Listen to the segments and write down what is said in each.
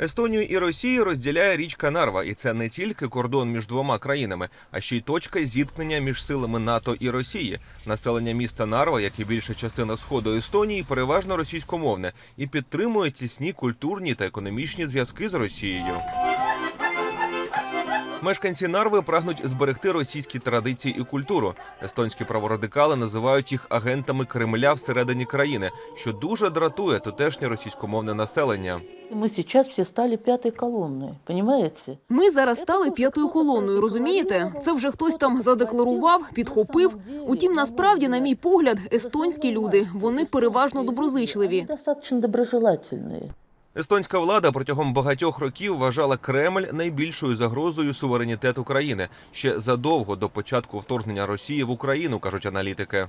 Естонію і Росію розділяє річка Нарва, і це не тільки кордон між двома країнами, а ще й точка зіткнення між силами НАТО і Росії. Населення міста Нарва, як і більша частина сходу Естонії, переважно російськомовне і підтримує тісні культурні та економічні зв'язки з Росією. Мешканці Нарви прагнуть зберегти російські традиції і культуру. Естонські праворадикали називають їх агентами Кремля всередині країни, що дуже дратує тутешнє російськомовне населення. Мы сейчас все стали пятой колонной, понимаете? Ми зараз стали п'ятою колоною. Розумієте? Це вже хтось там задекларував, підхопив. Утім, насправді, на мій погляд, естонські люди вони переважно доброзичливі. Они достаточно доброжелательные. Естонська влада протягом багатьох років вважала Кремль найбільшою загрозою суверенітету країни ще задовго до початку вторгнення Росії в Україну, кажуть аналітики.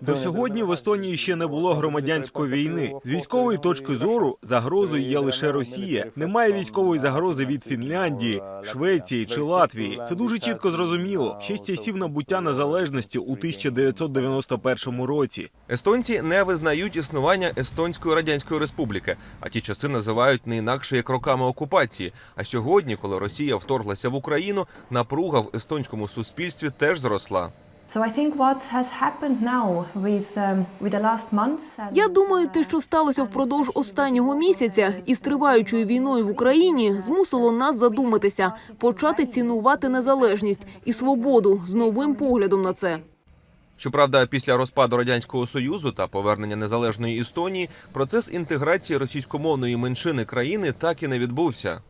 До сьогодні в Естонії ще не було громадянської війни. З військової точки зору загрозою є лише Росія. Немає військової загрози від Фінляндії, Швеції чи Латвії. Це дуже чітко зрозуміло. Ще з часів набуття незалежності у 1991 році. Естонці не визнають існування Естонської радянської республіки, а ті часи називають не інакше як роками окупації. А сьогодні, коли Росія вторглася в Україну, напруга в естонському суспільстві теж зросла. So I think what has happened now with um, with the last months. and, Я думаю, те, що сталося впродовж останнього місяця із триваючою війною в Україні, змусило нас задуматися, почати цінувати незалежність і свободу з новим поглядом на це. Щоправда, після розпаду радянського союзу та повернення незалежної Естонії процес інтеграції російськомовної меншини країни так і не відбувся.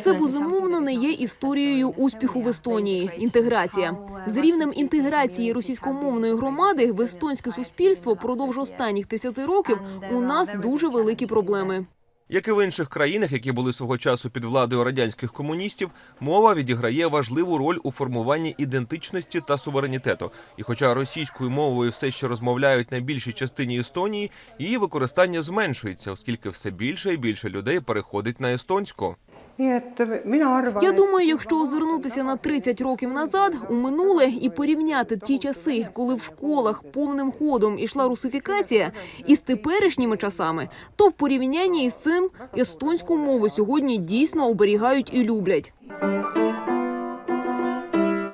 Це безумовно не є історією успіху в Естонії. Інтеграція з рівнем інтеграції російськомовної громади в естонське суспільство продовж останніх 10 років у нас дуже великі проблеми. Як і в інших країнах, які були свого часу під владою радянських комуністів, мова відіграє важливу роль у формуванні ідентичності та суверенітету. І хоча російською мовою все ще розмовляють на більшій частині Естонії, її використання зменшується, оскільки все більше і більше людей переходить на естонську. Я думаю, якщо озирнутися на 30 років назад у минуле і порівняти ті часи, коли в школах повним ходом ішла русифікація, із теперішніми часами, то в порівнянні із цим естонську мову сьогодні дійсно оберігають і люблять.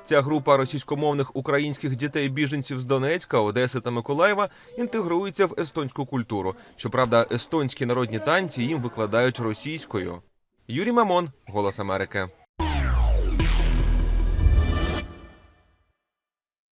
Ця група російськомовних українських дітей-біженців з Донецька, Одеси та Миколаєва інтегрується в естонську культуру. Щоправда, естонські народні танці їм викладають російською. Юрій Мамон, Голос Америки.